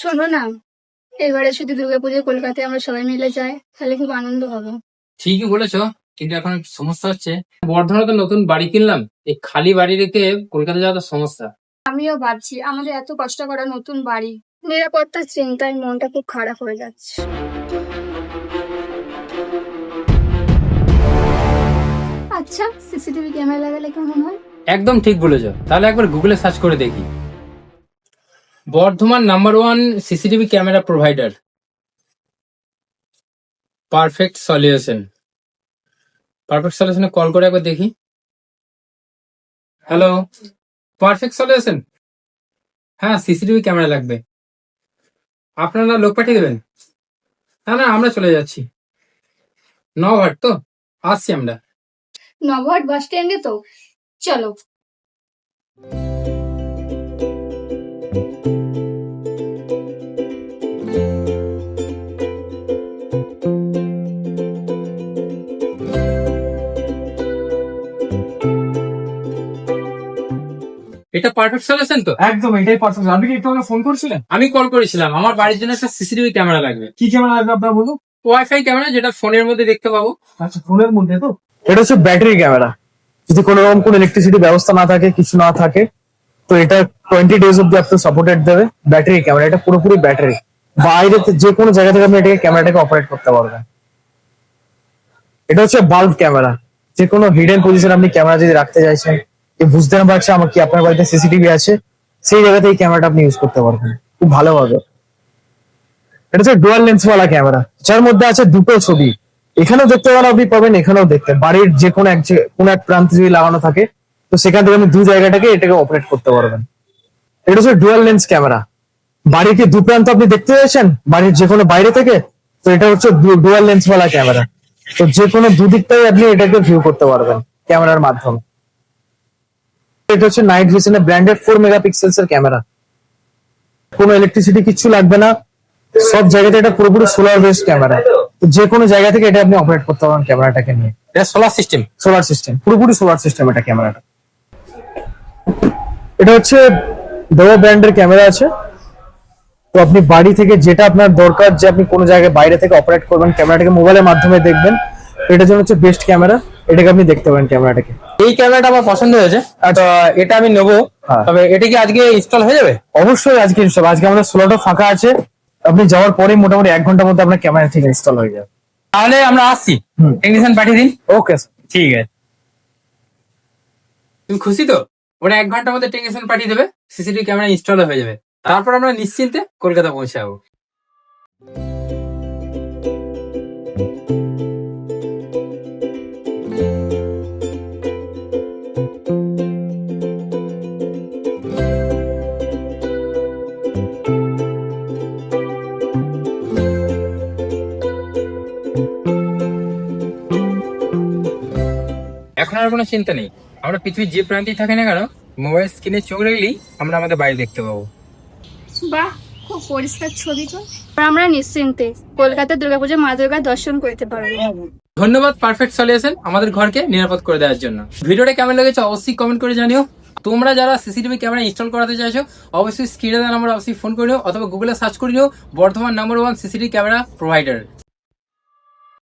শোনো না এবারে শুধু দুর্গাপুজো কলকাতায় আমরা সবাই মিলে যাই তাহলে খুব আনন্দ হবে। ঠিকই বলেছ কিন্তু এখন সমস্যা হচ্ছে বর্ধমানে তো নতুন বাড়ি কিনলাম এই খালি বাড়ি রেখে কলকাতা যাওয়া তো সমস্যা। আমিও ভাবছি আমাদের এত কষ্ট করা নতুন বাড়ি নিরাপত্তার চিন্তায় মনটা খুব খারাপ হয়ে যাচ্ছে। আচ্ছা সিসিটিভি ক্যামেরা লাগালে কেমন হয়? একদম ঠিক বলেছ তাহলে একবার গুগলে সার্চ করে দেখি। Bardhaman number one CCTV camera provider. Perfect solution. Perfect সলিউশনে call করে একবার দেখি। Hello, perfect solution? হ্যাঁ সিসিটিভি ক্যামেরা লাগবে। আপনারা লোক পাঠিয়ে দেবেন। না না, আমরা চলে যাচ্ছি। নভাট তো, আসছি আমরা। নবহাট বাস স্ট্যান্ডে তো। চলো। এটা পারফেক্ট সলিউশন তো? একদম এটাই পারফেক্ট আপনি কি একটু আগে ফোন করেছিলেন? আমি কল করেছিলাম। আমার বাড়ির জন্য একটা সিসিটিভি ক্যামেরা লাগবে। কি ক্যামেরা লাগবে আপনার বলুন? ওয়াইফাই ক্যামেরা যেটা ফোনের মধ্যে দেখতে পাবো। আচ্ছা ফোনের মধ্যে তো? এটা হচ্ছে ব্যাটারি ক্যামেরা যদি কোনো রকম কোনো ইলেকট্রিসিটি ব্যবস্থা না থাকে কিছু না থাকে তো এটা টোয়েন্টি ডেজ অব্দি আপনার সাপোর্টেড দেবে ব্যাটারি ক্যামেরা এটা পুরোপুরি ব্যাটারি। বাইরে যে কোনো জায়গা থেকে আপনি এটাকে ক্যামেরাটাকে অপারেট করতে পারবেন। এটা হচ্ছে বাল্ব ক্যামেরা যে কোনো হিডেন পজিশন আপনি ক্যামেরা যদি রাখতে চাইছেন বুঝতে না পারছে আমার কি আপনার বাড়িতে সিসিটিভি আছে? সেই জায়গাতে এই ক্যামেরাটা আপনি ইউজ করতে পারবেন। খুব ভালোভাবে এটা হচ্ছে ডুয়াল লেন্স ওয়ালা ক্যামেরা যার মধ্যে আছে দুটো ছবি। এখানেও দেখতে পারেন আপনি পাবেন, এখানেও দেখতে। বাড়ির যে কোনো এক কোনো এক প্রান্তে যদি লাগানো থাকে, তো সেখান থেকে আপনি দু জায়গাটাকে এটাকে অপারেট করতে পারবেন। এটা হচ্ছে ডুয়াল লেন্স ক্যামেরা বাড়ির কি দু প্রান্ত আপনি দেখতে চাইছেন বাড়ির যে কোনো বাইরে থেকে? তো এটা হচ্ছে ডুয়াল লেন্স ওয়ালা ক্যামেরা তো যে কোনো দুদিকটাই আপনি এটাকে ভিউ করতে পারবেন ক্যামেরার মাধ্যমে। এটা হচ্ছে নাইট ভিশনের ব্র্যান্ডেড ফোর মেগাপিক্সেলস এর ক্যামেরা কোনো ইলেকট্রিসিটি কিচ্ছু লাগবে না। সব জায়গাতে এটা পুরোপুরি সোলার বেসড ক্যামেরা যে কোনো জায়গা থেকে এটা আপনি অপারেট করতে পারবেন ক্যামেরাটাকে নিয়ে। এটা সোলার সিস্টেম সোলার সিস্টেম পুরোপুরি সোলার সিস্টেম এটা ক্যামেরাটা এটা হচ্ছে ডোয়া ব্র্যান্ডের ক্যামেরা আছে। তো আপনি বাড়ি থেকে যেটা আপনার দরকার যে আপনি কোনো জায়গায় বাইরে থেকে অপারেট করবেন ক্যামেরাটাকে মোবাইলের মাধ্যমে দেখবেন এটার জন্য হচ্ছে বেস্ট ক্যামেরা এটাকে আপনি দেখতে পারেন ক্যামেরাটাকে। এই ক্যামেরাটা আমার পছন্দ হয়েছে এটা আমি নেব। হ্যাঁ। তবে এটা কি আজকে ইনস্টল হয়ে যাবে? অবশ্যই আজকে সব আজকে আমাদের স্লটও ফাঁকা আছে। আপনি যাওয়ার পরে মোটামুটি এক ঘণ্টার মধ্যে আপনার ক্যামেরা ঠিক ইনস্টল হয়ে যাবে। তাহলে আমরা আসছি। টেকনিশিয়ান পাঠিয়ে দিন। ওকে ঠিক আছে। তুমি খুশি তো? ওরা এক ঘণ্টার মধ্যে টেকনিশিয়ান পাঠিয়ে দেবে সিসিটিভি ক্যামেরা ইনস্টল হয়ে যাবে। তারপর আমরা নিশ্চিন্তে কলকাতা পৌঁছাবো। এখন আর কোনো চিন্তা নেই। আমরা পৃথিবীর যে প্রান্তেই থাকি না কেন মোবাইল স্ক্রিনে চোখ রাখলেই আমরা আমাদের বাড়ি দেখতে পাবো। বাহ খুব পরিষ্কার ছবি তো। আমরা নিশ্চিন্তে। কলকাতা দুর্গাপুজো মা দুর্গা দর্শন করতে পারব। ধন্যবাদ পারফেক্ট সলিউশন আমাদের ঘরকে নিরাপদ করে দেওয়ার জন্য। ভিডিওটা কেমন লেগেছে অবশ্যই কমেন্ট করে জানিও। তোমরা যারা সিসিটিভি ক্যামেরা ইনস্টল করাতে চাইছো অবশ্যই স্ক্রিনে দেওয়া নাম্বার অবশ্যই ফোন করে নিও অথবা গুগলে সার্চ করে নিও Bardhaman number one CCTV camera provider